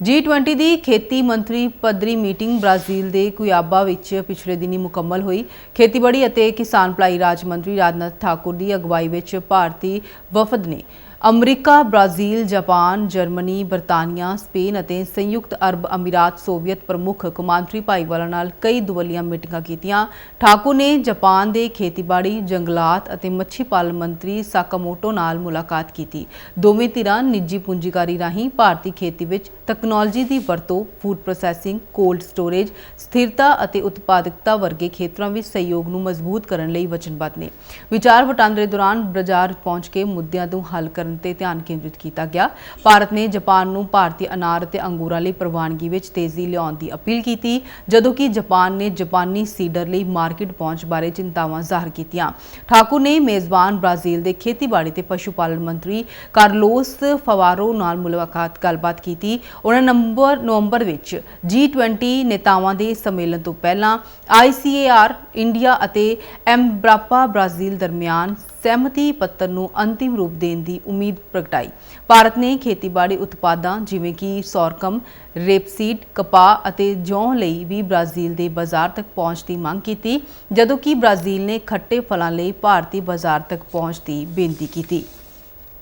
G20 ਦੀ ਖੇਤੀ ਮੰਤਰੀ ਪੱਧਰੀ ਮੀਟਿੰਗ ਬ੍ਰਾਜ਼ੀਲ ਦੇ ਕੁਇਆਬਾ ਵਿੱਚ ਪਿਛਲੇ ਦਿਨੀ ਮੁਕੰਮਲ ਹੋਈ। ਖੇਤੀਬਾੜੀ ਅਤੇ ਕਿਸਾਨ ਭਲਾਈ ਰਾਜ ਮੰਤਰੀ ਰਾਜਨਾਥ ਠਾਕੁਰ ਦੀ ਅਗਵਾਈ ਵਿੱਚ ਭਾਰਤੀ ਵਫਦ ਨੇ ਅਮਰੀਕਾ, ਬ੍ਰਾਜ਼ੀਲ, ਜਾਪਾਨ, ਜਰਮਨੀ, ਬਰਤਾਨੀਆ, ਸਪੇਨ ਅਤੇ ਸੰਯੁਕਤ ਅਰਬ ਅਮੀਰਾਤ ਸੋਵੀਅਤ ਪ੍ਰਮੁੱਖ ਕੌਮਾਂਤਰੀ ਭਾਈਵਾਲਾਂ ਨਾਲ ਕਈ ਦੁਵੱਲੀਆਂ ਮੀਟਿੰਗਾਂ ਕੀਤੀਆਂ। ਠਾਕੁਰ ਨੇ ਜਾਪਾਨ ਦੇ ਖੇਤੀਬਾੜੀ, ਜੰਗਲਾਤ ਅਤੇ ਮੱਛੀ ਪਾਲਣ ਮੰਤਰੀ ਸਾਕਾਮੋਟੋ ਨਾਲ ਮੁਲਾਕਾਤ ਕੀਤੀ। ਦੋਵੇਂ ਧਿਰਾਂ ਨਿੱਜੀ ਪੂੰਜੀਕਾਰੀ ਰਾਹੀਂ ਭਾਰਤੀ ਖੇਤੀ ਵਿੱਚ ਤਕਨਾਲੋਜੀ ਦੀ ਵਰਤੋਂ, ਫੂਡ ਪ੍ਰੋਸੈਸਿੰਗ, ਕੋਲਡ ਸਟੋਰੇਜ, ਸਥਿਰਤਾ ਅਤੇ ਉਤਪਾਦਕਤਾ ਵਰਗੇ ਖੇਤਰਾਂ ਵਿੱਚ ਸਹਿਯੋਗ ਨੂੰ ਮਜ਼ਬੂਤ ਕਰਨ ਲਈ ਵਚਨਬੱਧ ਨੇ। ਵਿਚਾਰ ਵਟਾਂਦਰੇ ਦੌਰਾਨ ਬਾਜ਼ਾਰ ਪਹੁੰਚ ਕੇ ਮੁੱਦਿਆਂ ਨੂੰ ਹੱਲ ਕਰਨ ਤੇ ਧਿਆਨ ਕੇਂਦਰਿਤ ਕੀਤਾ ਗਿਆ। ਭਾਰਤ ਨੇ ਜਾਪਾਨ ਨੂੰ ਭਾਰਤੀ ਅਨਾਰ ਅਤੇ ਅੰਗੂਰਾਂ ਲਈ ਪ੍ਰਵਾਨਗੀ ਵਿੱਚ ਤੇਜ਼ੀ ਲਿਆਉਣ ਦੀ ਅਪੀਲ ਕੀਤੀ, ਜਦੋਂ ਕਿ ਜਾਪਾਨ ਨੇ ਜਾਪਾਨੀ ਸੀਡਰ ਲਈ ਮਾਰਕੀਟ ਪਹੁੰਚ ਬਾਰੇ ਚਿੰਤਾਵਾਂ ਜ਼ਾਹਰ ਕੀਤੀਆਂ। ਠਾਕੁਰ ਨੇ ਮੇਜ਼ਬਾਨ ਬ੍ਰਾਜ਼ੀਲ ਦੇ ਖੇਤੀਬਾੜੀ ਤੇ ਪਸ਼ੂ ਪਾਲਣ ਮੰਤਰੀ ਕਾਰਲੋਸ ਫਵਾਰੋ ਨਾਲ ਮੁਲਾਕਾਤ ਗੱਲਬਾਤ ਕੀਤੀ। ਉਹਨਾਂ ਨੰਬਰ ਨਵੰਬਰ ਵਿੱਚ G20 ਨੇਤਾਵਾਂ ਦੇ ਸੰਮੇਲਨ ਤੋਂ ਪਹਿਲਾਂ ICAR ਇੰਡੀਆ ਅਤੇ ਐਮਬਰਾਪਾ ਬ੍ਰਾਜ਼ੀਲ ਦਰਮਿਆਨ ਸਹਿਮਤੀ ਪੱਤਰ ਨੂੰ ਅੰਤਿਮ ਰੂਪ ਦੇਣ ਦੀ ਉਮੀਦ ਪ੍ਰਗਟਾਈ। ਭਾਰਤ ਨੇ ਖੇਤੀਬਾੜੀ ਉਤਪਾਦਾਂ ਜਿਵੇਂ ਕਿ ਸੌਰਕਮ, ਰੇਪਸੀਡ, ਕਪਾਹ ਅਤੇ ਜੌਂ ਲਈ ਵੀ ਬ੍ਰਾਜ਼ੀਲ ਦੇ ਬਾਜ਼ਾਰ ਤੱਕ ਪਹੁੰਚ ਦੀ ਮੰਗ ਕੀਤੀ, ਜਦੋਂ ਕਿ ਬ੍ਰਾਜ਼ੀਲ ਨੇ ਖੱਟੇ ਫਲਾਂ ਲਈ ਭਾਰਤੀ ਬਾਜ਼ਾਰ ਤੱਕ ਪਹੁੰਚ ਦੀ ਬੇਨਤੀ ਕੀਤੀ।